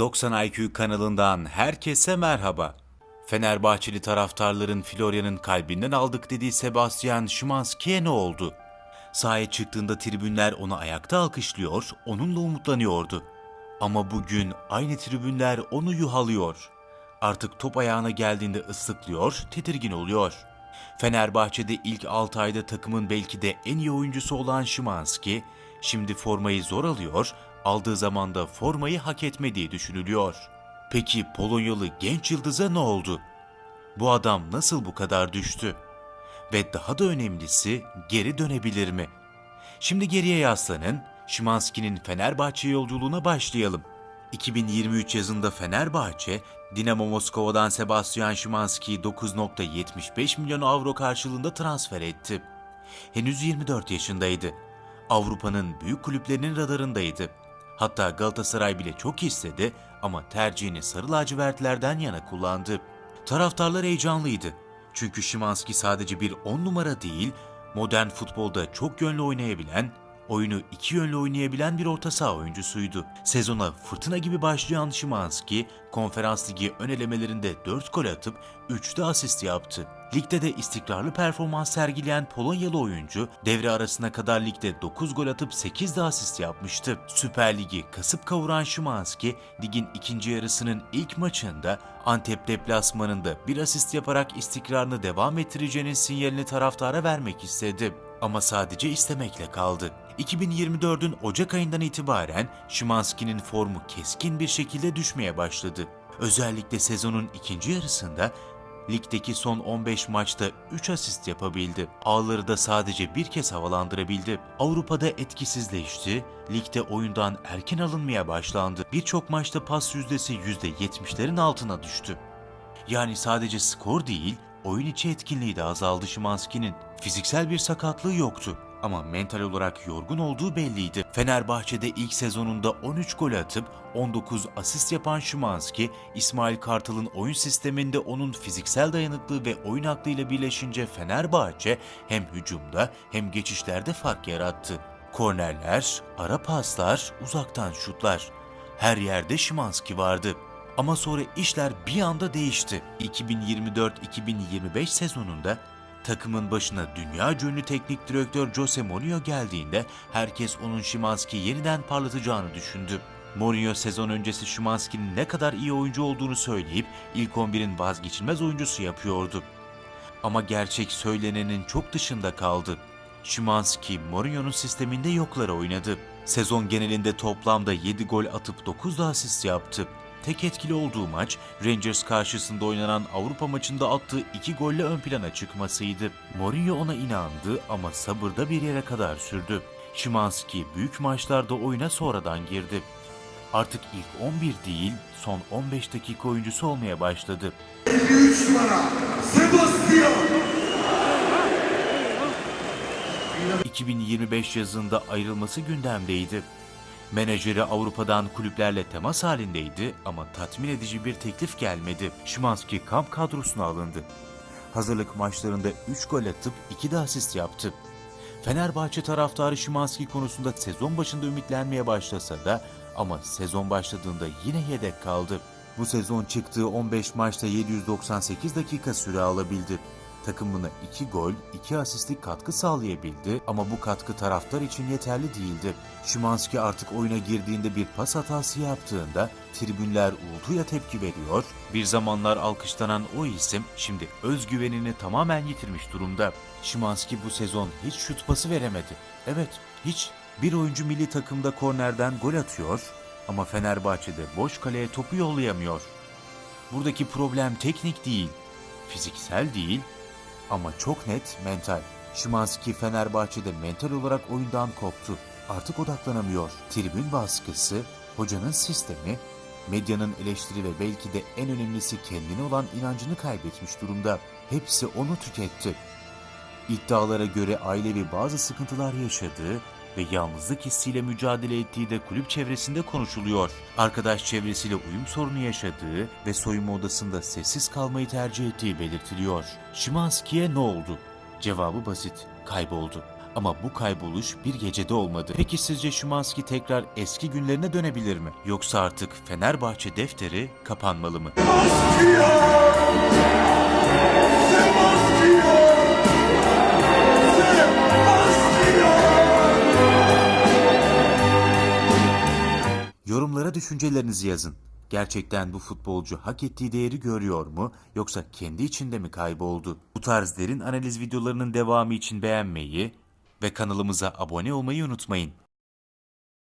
90 IQ kanalından herkese merhaba. Fenerbahçeli taraftarların Florya'nın kalbinden aldık dediği Sebastian Szymanski'ye ne oldu? Sahaya çıktığında tribünler onu ayakta alkışlıyor, onunla umutlanıyordu. Ama bugün aynı tribünler onu yuhalıyor. Artık top ayağına geldiğinde ıslıklıyor, tedirgin oluyor. Fenerbahçe'de ilk 6 ayda takımın belki de en iyi oyuncusu olan Szymanski, şimdi formayı zor alıyor, aldığı zaman da formayı hak etmediği düşünülüyor. Peki Polonyalı genç yıldıza ne oldu? Bu adam nasıl bu kadar düştü? Ve daha da önemlisi geri dönebilir mi? Şimdi geriye yaslanın, Szymanski'nin Fenerbahçe yolculuğuna başlayalım. 2023 yazında Fenerbahçe, Dinamo Moskova'dan Sebastian Szymanski'yi 9.75 milyon avro karşılığında transfer etti. Henüz 24 yaşındaydı. Avrupa'nın büyük kulüplerinin radarındaydı. Hatta Galatasaray bile çok istedi ama tercihini sarı lacivertlerden yana kullandı. Taraftarlar heyecanlıydı. Çünkü Szymanski sadece bir 10 numara değil, modern futbolda çok yönlü oynayabilen, oyunu iki yönlü oynayabilen bir orta saha oyuncusuydu. Sezona fırtına gibi başlayan Szymanski, konferans ligi ön elemelerinde 4 gol atıp 3'te asist yaptı. Ligde de istikrarlı performans sergileyen Polonyalı oyuncu devre arasına kadar ligde 9 gol atıp 8 de asist yapmıştı. Süper Ligi kasıp kavuran Szymanski ligin ikinci yarısının ilk maçında Antep deplasmanında bir asist yaparak istikrarını devam ettireceğinin sinyalini taraftara vermek istedi. Ama sadece istemekle kaldı. 2024'ün Ocak ayından itibaren Szymanski'nin formu keskin bir şekilde düşmeye başladı. Özellikle sezonun ikinci yarısında Ligdeki son 15 maçta 3 asist yapabildi. Ağları da sadece bir kez havalandırabildi. Avrupa'da etkisizleşti. Ligde oyundan erken alınmaya başlandı. Birçok maçta pas yüzdesi %70'lerin altına düştü. Yani sadece skor değil, oyun içi etkinliği de azaldı Şimanski'nin. Fiziksel bir sakatlığı yoktu ama mental olarak yorgun olduğu belliydi. Fenerbahçe'de ilk sezonunda 13 gol atıp 19 asist yapan Şimanski, İsmail Kartal'ın oyun sisteminde onun fiziksel dayanıklığı ve oyun aklıyla birleşince Fenerbahçe hem hücumda hem geçişlerde fark yarattı. Kornerler, ara paslar, uzaktan şutlar. Her yerde Şimanski vardı. Ama sonra işler bir anda değişti. 2024-2025 sezonunda takımın başına dünya ünlü teknik direktör Jose Mourinho geldiğinde herkes onun Szymanski'yi yeniden parlatacağını düşündü. Mourinho sezon öncesi Szymanski'nin ne kadar iyi oyuncu olduğunu söyleyip ilk 11'in vazgeçilmez oyuncusu yapıyordu. Ama gerçek söylenenin çok dışında kaldı. Szymanski Mourinho'nun sisteminde yoklara oynadı. Sezon genelinde toplamda 7 gol atıp 9 da asist yaptı. Tek etkili olduğu maç Rangers karşısında oynanan Avrupa maçında attığı 2 golle ön plana çıkmasıydı. Mourinho ona inandı ama sabırda bir yere kadar sürdü. Szymanski büyük maçlarda oyuna sonradan girdi. Artık ilk 11 değil, son 15 dakika oyuncusu olmaya başladı. 53 numara Sebastian 2025 yazında ayrılması gündemdeydi. Menajeri Avrupa'dan kulüplerle temas halindeydi ama tatmin edici bir teklif gelmedi. Szymanski kamp kadrosuna alındı. Hazırlık maçlarında 3 gol atıp 2 de asist yaptı. Fenerbahçe taraftarı Szymanski konusunda sezon başında ümitlenmeye başlasa da ama sezon başladığında yine yedek kaldı. Bu sezon çıktığı 15 maçta 798 dakika süre alabildi. Takımına 2 gol, 2 asistlik katkı sağlayabildi ama bu katkı taraftar için yeterli değildi. Szymanski artık oyuna girdiğinde bir pas hatası yaptığında tribünler uğultuyla tepki veriyor. Bir zamanlar alkışlanan o isim şimdi özgüvenini tamamen yitirmiş durumda. Szymanski bu sezon hiç şut pası veremedi. Evet, hiç. Bir oyuncu milli takımda kornerden gol atıyor ama Fenerbahçe'de boş kaleye topu yollayamıyor. Buradaki problem teknik değil, fiziksel değil ama çok net mental. Szymanski Fenerbahçe'de mental olarak oyundan koptu. Artık odaklanamıyor. Tribün baskısı, hocanın sistemi, medyanın eleştiri ve belki de en önemlisi kendine olan inancını kaybetmiş durumda. Hepsi onu tüketti. İddialara göre ailevi bazı sıkıntılar yaşadığı ve yalnızlık hissiyle mücadele ettiği de kulüp çevresinde konuşuluyor. Arkadaş çevresiyle uyum sorunu yaşadığı ve soyunma odasında sessiz kalmayı tercih ettiği belirtiliyor. Şimanski'ye ne oldu? Cevabı basit, kayboldu. Ama bu kayboluş bir gecede olmadı. Peki sizce Szymanski tekrar eski günlerine dönebilir mi? Yoksa artık Fenerbahçe defteri kapanmalı mı? Düşüncelerinizi yazın. Gerçekten bu futbolcu hak ettiği değeri görüyor mu yoksa kendi içinde mi kayboldu? Bu tarz derin analiz videolarının devamı için beğenmeyi ve kanalımıza abone olmayı unutmayın.